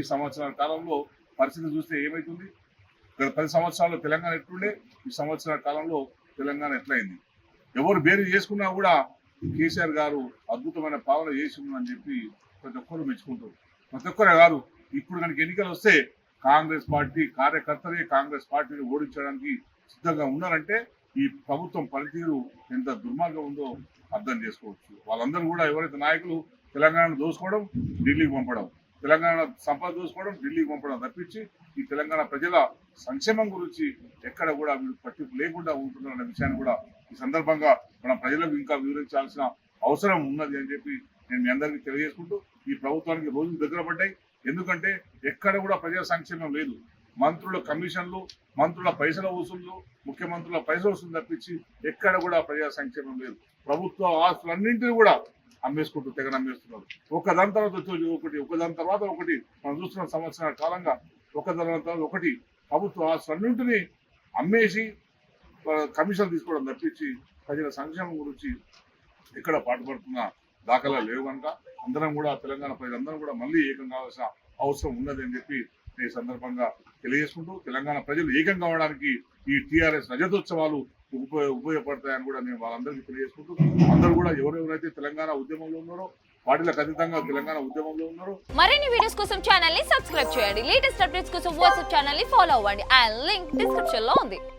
ఈ సంవత్సరాల కాలంలో పరిస్థితి చూస్తే ఏమైతుంది? గత పది సంవత్సరాల్లో తెలంగాణ ఎట్లుండే? ఈ సంవత్సరాల కాలంలో తెలంగాణ ఎట్లయింది? ఎవరు బేరీ చేసుకున్నా కూడా కేసీఆర్ గారు అద్భుతమైన పాలన చేసిందని చెప్పి ప్రతి ఒక్కరు మెచ్చుకుంటారు. ప్రతి ఒక్కరే కాదు ఇప్పుడు కనుక ఎన్నికలు వస్తే కాంగ్రెస్ పార్టీ కార్యకర్తలే కాంగ్రెస్ పార్టీని ఓడించడానికి సిద్ధంగా ఉన్నారంటే ఈ ప్రభుత్వం పనితీరు ఎంత దుర్మార్గం ఉందో అర్థం చేసుకోవచ్చు. వాళ్ళందరూ కూడా ఎవరైతే నాయకులు తెలంగాణను దోసుకోవడం ఢిల్లీకి పంపడం. తెలంగాణ సంపద చూసుకోవడం ఢిల్లీకి పంపడం తప్పించి ఈ తెలంగాణ ప్రజల సంక్షేమం గురించి ఎక్కడ కూడా వీళ్ళు పట్టింపు లేకుండా ఉంటున్నారన్న విషయాన్ని కూడా ఈ సందర్భంగా మన ప్రజలకు ఇంకా వివరించాల్సిన అవసరం ఉన్నది అని చెప్పి నేను మీ అందరికీ తెలియజేసుకుంటూ ఈ ప్రభుత్వానికి రోజులు దగ్గర పడ్డాయి. ఎందుకంటే ఎక్కడ కూడా ప్రజా సంక్షేమం లేదు. మంత్రుల కమిషన్లు మంత్రుల పైసల వసూళ్ళు ముఖ్యమంత్రుల పైసల వసూలు తప్పించి ఎక్కడ కూడా ప్రజా సంక్షేమం లేదు. ప్రభుత్వ ఆస్తులన్నింటినీ కూడా అమ్మేసుకుంటూ తెగ అమ్మేస్తున్నారు ఒక దాని తర్వాత వచ్చి ఒకటి ఒక దాని తర్వాత ఒకటి. మనం చూస్తున్న సంవత్సరాల కాలంగా ఒకదాని తర్వాత ఒకటి. ప్రభుత్వ ఆస్తులన్నింటినీ అమ్మేసి కమిషన్ తీసుకోవడం తప్పించి ప్రజల సంక్షేమం గురించి ఎక్కడ పాటుపడుతున్న దాఖలా లేవు కనుక అందరం కూడా తెలంగాణ ప్రజలందరం కూడా మళ్ళీ ఏకం కావాల్సిన అవసరం ఉన్నది అని చెప్పి ఈ సందర్భంగా తెలియజేసుకుంటూ తెలంగాణ ప్రజలు ఏకం కావడానికి ఈ టీఆర్ఎస్ రజతోత్సవాలు ఉపయోగ ఉపయోగపడతాయని కూడా నేను వాళ్ళందరికీ తెలియజేసుకుంటూ అందరూ కూడా ఎవరెవరైతే తెలంగాణ ఉద్యమంలో ఉన్నారో వాటిలకు అతీతంగా తెలంగాణ ఉద్యమంలో ఉన్నారో మరిన్ని వీడియోస్ కోసం ఛానల్ని సబ్స్క్రైబ్ చేయండి. లేటెస్ట్ అప్డేట్స్ కోసం వాట్సాప్ ఛానల్ని ఫాలో అవ్వండి. అండ్ లింక్ డిస్క్రిప్షన్లో ఉంది.